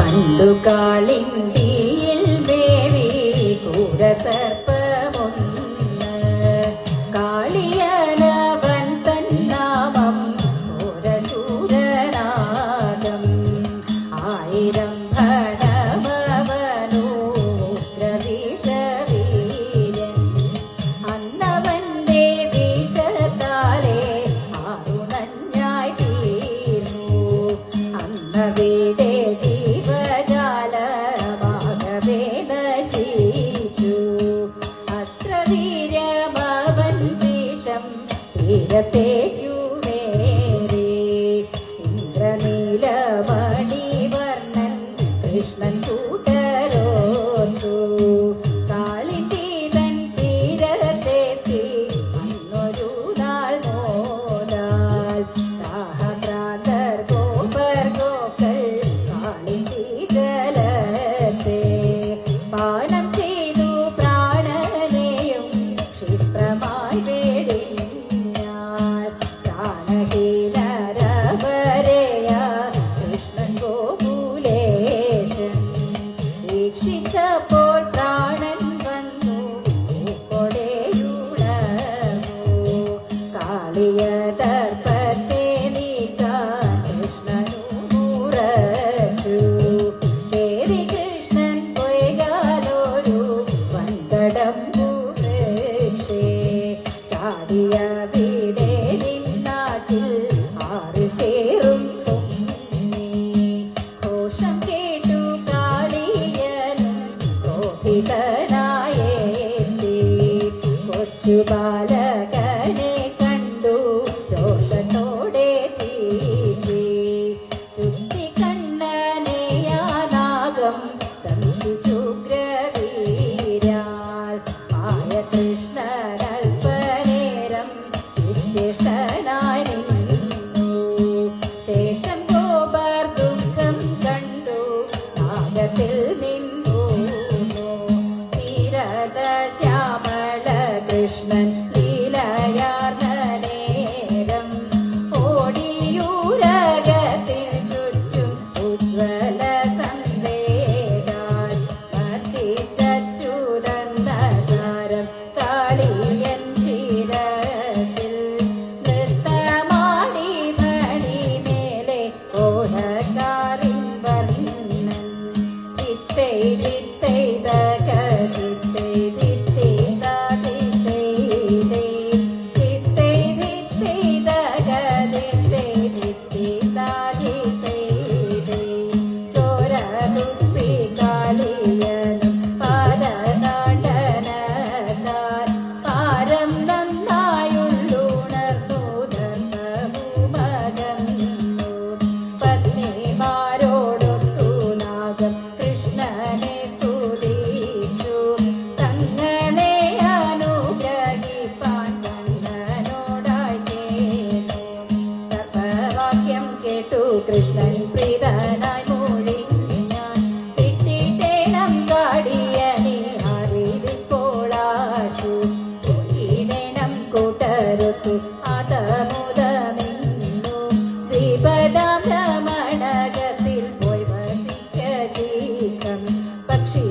പണ്ടു കാളിന്തിയിൽ ദേവി കൂരസ queria ter. വിളിച്ചപ്പോൾ പ്രാണൻ വന്നു. കൊടയുളകൂ കാളിയ ദർപ്പത്തെ നീക്കാൻ കൃഷ്ണനുറച്ചു ദേവി കൃഷ്ണൻ പോയകാലൊരു വന്തടം പൂരക്ഷേ ചാടിയ ശിശുബാലകനെ കണ്ടു. രോഷത്തോടെ ചീറ്റി ചുറ്റിക്കണ്ണനെയാനാഗം തമിഷിച്ചു ഗ്രവീരാൽ ആയ കൃഷ്ണനൽപനേരം വിശിഷ്ടനായി നിന്നു. ശേഷം ഗോപർ ദുഃഖം കണ്ടു. നാഗത്തിൽ നിന്നു. നിരദശാ തരുത്തു അതമുദമിന്നു ദ്വിപദ പോയി വസിക്ക ശീഘ്രം പക്ഷി